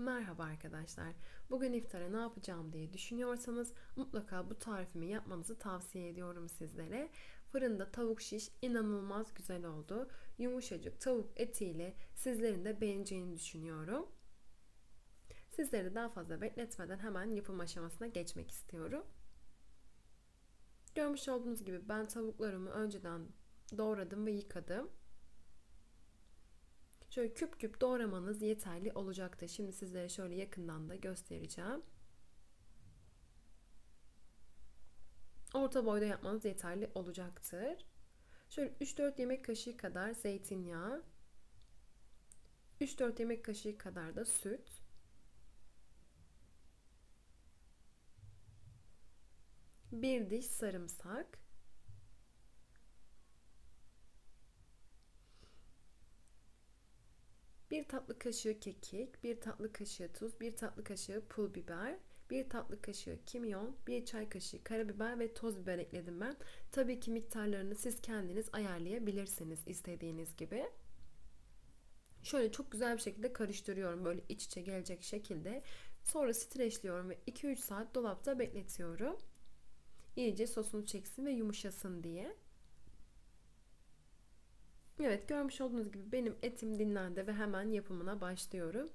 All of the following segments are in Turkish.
Merhaba arkadaşlar. Bugün iftara ne yapacağım diye düşünüyorsanız mutlaka bu tarifimi yapmanızı tavsiye ediyorum sizlere. Fırında tavuk şiş inanılmaz güzel oldu. Yumuşacık tavuk etiyle sizlerin de beğeneceğini düşünüyorum. Sizleri daha fazla bekletmeden hemen yapım aşamasına geçmek istiyorum. Görmüş olduğunuz gibi ben tavuklarımı önceden doğradım ve yıkadım. Şöyle küp küp doğramanız yeterli olacaktır. Şimdi sizlere şöyle yakından da göstereceğim. Orta boyda yapmanız yeterli olacaktır. Şöyle 3-4 yemek kaşığı kadar zeytinyağı, 3-4 yemek kaşığı kadar da süt, bir diş sarımsak, bir tatlı kaşığı kekik, bir tatlı kaşığı tuz, bir tatlı kaşığı pul biber, bir tatlı kaşığı kimyon, bir çay kaşığı karabiber ve toz biber ekledim ben. Tabii ki miktarlarını siz kendiniz ayarlayabilirsiniz istediğiniz gibi. Şöyle çok güzel bir şekilde karıştırıyorum böyle iç içe gelecek şekilde. Sonra streçliyorum ve 2-3 saat dolapta bekletiyorum. İyice sosunu çeksin ve yumuşasın diye. Evet görmüş olduğunuz gibi benim etim dinlendi ve hemen yapımına başlıyorum.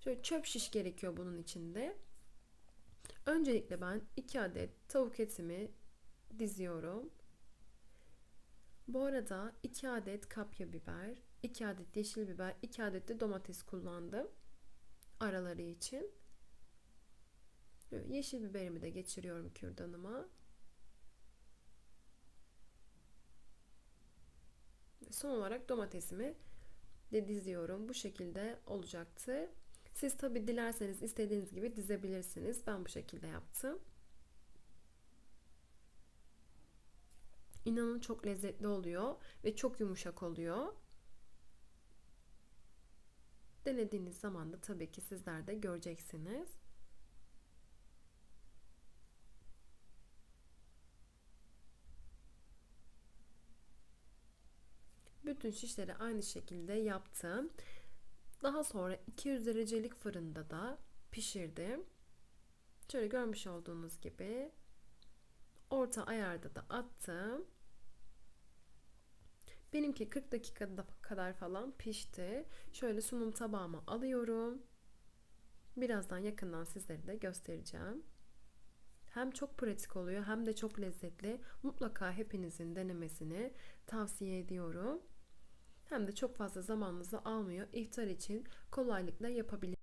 Şöyle çöp şiş gerekiyor bunun içinde. Öncelikle ben 2 adet tavuk etimi diziyorum. Bu arada 2 adet kapya biber, 2 adet yeşil biber, 2 adet de domates kullandım. Araları için. Yeşil biberimi de geçiriyorum kürdanıma. Son olarak domatesimi de diziyorum. Bu şekilde olacaktı. Siz tabi dilerseniz istediğiniz gibi dizebilirsiniz. Ben bu şekilde yaptım. İnanın çok lezzetli oluyor ve çok yumuşak oluyor. Denediğiniz zaman da tabii ki sizler de göreceksiniz. Bütün şişleri aynı şekilde yaptım. Daha sonra 200 derecelik fırında da pişirdim. Şöyle görmüş olduğunuz gibi orta ayarda da attım. Benimki 40 dakika kadar falan pişti. Şöyle sunum tabağıma alıyorum. Birazdan yakından sizlere de göstereceğim. Hem çok pratik oluyor hem de çok lezzetli. Mutlaka hepinizin denemesini tavsiye ediyorum. Hem de çok fazla zamanınızı almıyor. İftar için kolaylıkla yapabilirsiniz.